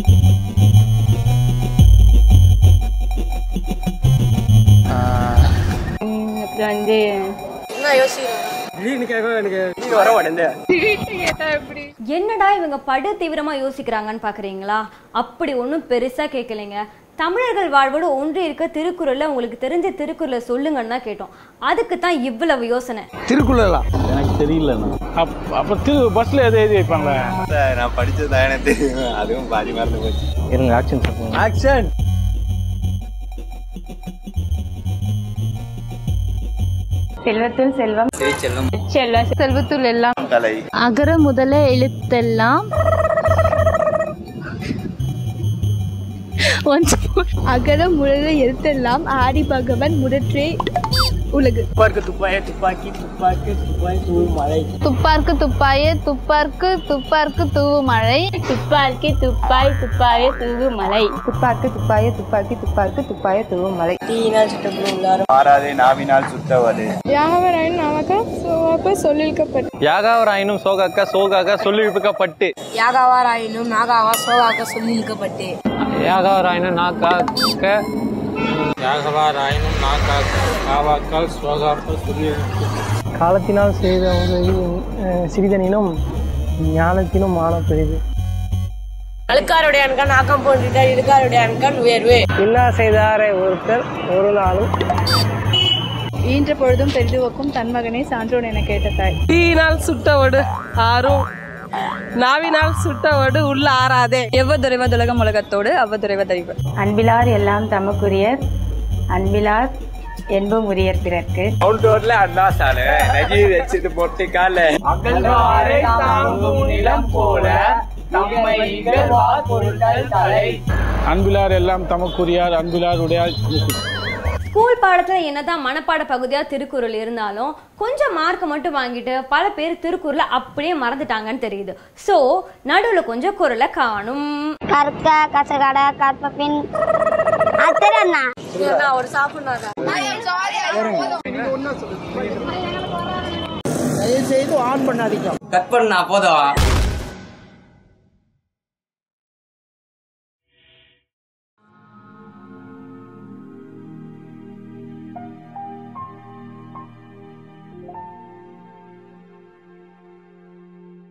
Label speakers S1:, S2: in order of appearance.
S1: என்னடா
S2: இவங்க படு தீவிரமா யோசிக்கிறாங்கன்னு பாக்குறீங்களா அப்படி ஒண்ணும் பெருசா கேக்கலைங்க தமிழர்கள் வாழ்வோடு ஒன்று இருக்க திருக்குறள் உங்களுக்கு தெரிஞ்ச திருக்குறளை சொல்லுங்கன்னா கேட்டோம் அதுக்கு தான் இவ்வளவு யோசனை
S3: திருக்குறளா
S4: எனக்கு தெரியல
S5: அப்ப திரு பஸ்ல எது எழுதி வைப்பாங்களே
S6: நான் படிச்சதா எனக்கு தெரியும் அதுவும் பாதி மறந்து போச்சு
S7: இருங்க ஆக்ஷன்
S8: ஆக்ஷன்
S9: செல்வத்துள் செல்வம்
S10: செல்வம்
S11: செல்வத்துள் எல்லாம்
S12: அகர முதல எழுத்தெல்லாம் ஒன்ஸ் அகர முதல எழுத்தெல்லாம் ஆடி பகவன் முதற்றே உலகு
S13: துப்பார்க்கு துப்பாய துப்பாக்கி துப்பாக்கு துப்பாய் தூவு மழை துப்பார்க்கு துப்பாய துப்பாக்கு துப்பாக்கு தூவு மழை
S14: துப்பார்க்கு துப்பாய் துப்பாய தூவு மலை
S15: துப்பாக்கு துப்பாய துப்பாக்கி துப்பாக்கு துப்பாய தூவு மலை
S16: தீயினால் சுட்டப்படும் எல்லாரும்
S17: மாறாதே நாவினால் சுத்தவது
S18: யாகவராயன் நாமக்கா சோகாக்க சொல்லிருக்கப்பட்டு யாகாவராயினும் சோகாக்க சோகாக்க சொல்லிருக்கப்பட்டு
S19: யாகாவாராயினும் நாகாவா சோகாக்க சொல்லிருக்கப்பட்டு
S20: யாகவராயனும் நா காக்க நா காக்க காவாக்கால்
S21: காலத்தினால் செய்த உதவி சிறிதனினும் ஞானத்தினும் மான பெரிது
S22: அழுக்காருடைய அன்கண் ஆக்கம் போன்றிட்டார் இழுக்காருடைய அன்கண் உயர்வு
S23: இல்லா செய்தாரை ஒருத்தர் ஒரு நாளும்
S24: ஈன்ற பொழுதும் பெரிதுவக்கும் தன்மகனை சான்றோன் என கேட்ட தாய்
S25: தீயினால் சுட்டவோடு ஆறும் நாவினால் சுட்டவோடு உள்ள ஆறாதே
S26: எவ்வதுறைவதுலகம் உலகத்தோடு அவ்வதுறைவதறிவு
S27: அன்பிலார் எல்லாம் தமக்குரியர் அன்பிலார் என்பம் உரியர் பிறர்க்கு
S28: அவுட்டோர்ல அண்ணா சாலை வச்சுட்டு போட்டு கால
S29: நிலம் போல
S30: அன்பிலார் எல்லாம் தமக்குரியார் அன்பிலார் உடையார்
S31: ஸ்கூல் பாடத்தில் என்னதான் மனப்பாட பகுதியாக திருக்குறள் இருந்தாலும் கொஞ்சம் மார்க் மட்டும் வாங்கிட்டு பல பேர் திருக்குறளை அப்படியே மறந்துட்டாங்கன்னு தெரியுது ஸோ நடுவில் கொஞ்சம் குரலை காணும்
S32: கருக்க கசகாட கற்பப்பின்
S33: செய்து ஆன் பண்ணாதீங்க
S34: கட் பண்ணா போதவா